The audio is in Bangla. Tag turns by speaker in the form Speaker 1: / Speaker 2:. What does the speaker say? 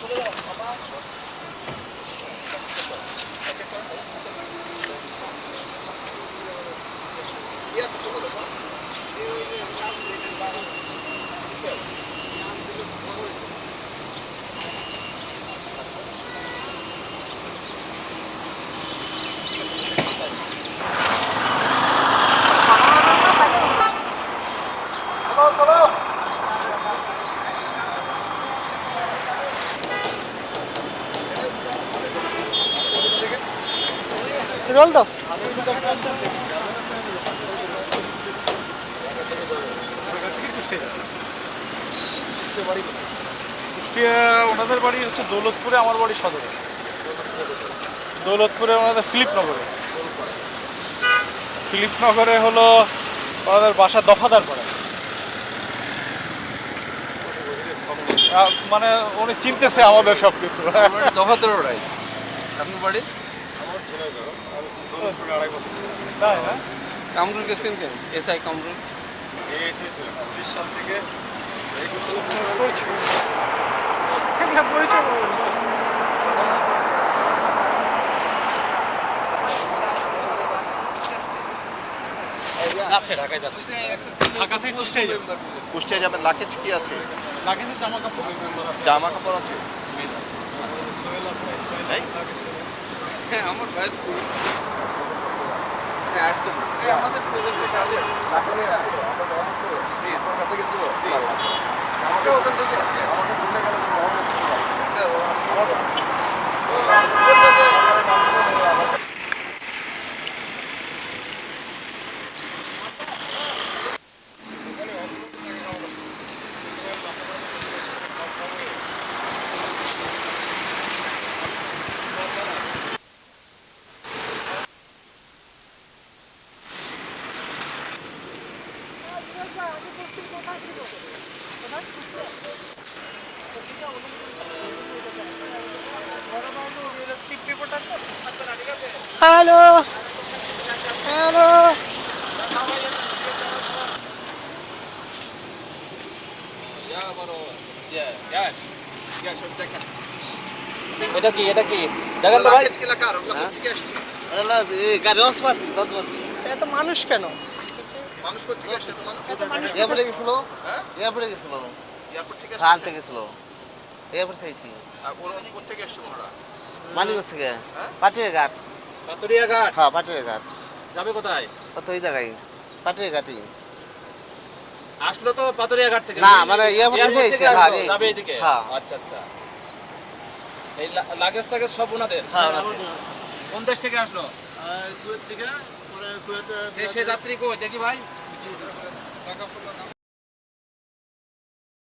Speaker 1: Thank you. রোল দাও।
Speaker 2: কুষ্টিয়া ওনাদের বাড়ি হচ্ছে দৌলতপুরে আমার বাড়ি সদরে। দৌলতপুরে ওনাদের ফিলিপনগরে। ফিলিপনগরে হলো ওনাদের বাসা দফাদার পড়ে। মানে উনি চিনতেছে আমাদের সব কিছু
Speaker 3: দফাতর রাই আপনার বাড়ি? কামরুলকে চিনছেন এস আই কামরুল।
Speaker 2: সাল থেকে পরিচয় যাচ্ছে ঢাকায় যাচ্ছে। ঢাকা থেকে কুষ্টিয়া যাবে।
Speaker 4: কুষ্টিয়া যাবেন। লাকেজ কি আছে?
Speaker 2: লাগেজে জামা কাপড়।
Speaker 4: জামা কাপড় আছে?
Speaker 3: হ্যাঁ আমার বয়স হ্যাঁ আসছেন আমাদের প্রজেক্টে কাজে আমাকে ওখান থেকে আসছে আমাকে ভুলে গেল
Speaker 1: হ্যালো হ্যালো
Speaker 3: এটা কি এটা কি? দেখেন তো ভাই।
Speaker 4: আসছে।
Speaker 1: এত মানুষ কেন?
Speaker 4: মানুষ কোথা থেকে আসছে? মানুষ
Speaker 5: এয়ারপোর্টে গেছিল?
Speaker 4: হ্যাঁ?
Speaker 5: এয়ারপোর্টে গেছিল।
Speaker 4: এয়ারপোর্ট থেকে
Speaker 5: থেকে গেছিল এয়ারপোর্ট থেকে। কি
Speaker 4: আর ওরা কোথা থেকে আসছে ওনারা
Speaker 5: মালিগঞ্জ থেকে।
Speaker 4: হ্যাঁ?
Speaker 5: পাটিয়া ঘাট
Speaker 3: পাতুরিয়া ঘাট
Speaker 5: হ্যাঁ পাটিয়া ঘাট
Speaker 3: যাবে কোথায়?
Speaker 5: কত ওই জায়গায়। পাটিয়া ঘাটই
Speaker 3: আসলো তো পাতুরিয়া ঘাট থেকে।
Speaker 5: না, মানে এয়ারপোর্ট থেকে এসে, হ্যাঁ,
Speaker 3: যাবে এদিকে?
Speaker 5: হ্যাঁ।
Speaker 3: আচ্ছা আচ্ছা। এই লাগেজ টাগেজ সব ওনাদের?
Speaker 5: হ্যাঁ ওনাদের।
Speaker 3: কোন দেশ থেকে আসলো? থেকে দেশে যাত্রী কই? দেখি ভাই।
Speaker 4: Thank you.